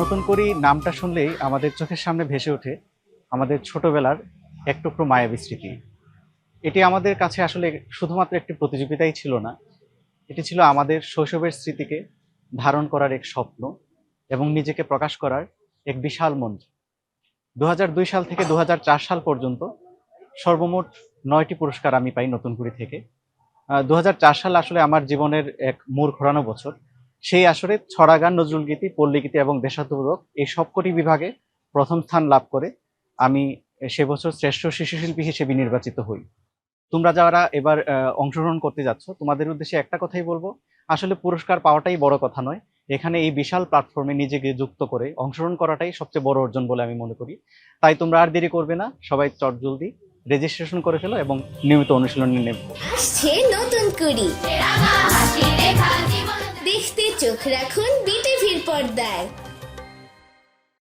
নতুন করি নামটা শুনলেই আমাদের চোখের সামনে ভেসে ওঠে আমাদের ছোটবেলার এক টুকরো মায়াবী স্মৃতি। এটি আমাদের কাছে আসলে শুধুমাত্র একটি প্রতিযোগিতাই ছিল না, এটি ছিল আমাদের শৈশবের স্মৃতিকে ধারণ করার এক স্বপ্ন এবং নিজেকে প্রকাশ করার এক বিশাল মঞ্চ দু সাল থেকে দু হাজার চার সাল পর্যন্ত সর্বমোট নয়টি পুরস্কার আমি পাই নতুন কুড়ি থেকে। দু হাজার চার সাল আসলে আমার জীবনের এক মোড় ঘোরানো বছর। সেই আসরে ছড়া গান নজরুল গীতি পল্লীগীতি এবং দেশাত্মবোধক এই সবকটি বিভাগে প্রথম স্থান লাভ করে আমি সে বছর শ্রেষ্ঠ শিশু শিল্পী হিসেবে নির্বাচিত হই। তোমরা যারা এবার অংশগ্রহণ করতে যাচ্ছ, তোমাদের উদ্দেশ্যে একটা কথাই বলব। আসলে পুরস্কার পাওয়াটাই বড় কথা নয়। এখানে এই বিশাল প্ল্যাটফর্মে নিজেকে যুক্ত করে অংশগ্রহণ করাটাই সবচেয়ে বড় অর্জন বলে আমি মনে করি। তাই তোমরা আর দেরি করবে না। সবাই চট জলদি রেজিস্ট্রেশন করে ফেলো এবং নিয়মিত অনুশীলনী নেবে। নতুন চোখ রাখুন বিটিভির পর্দায়।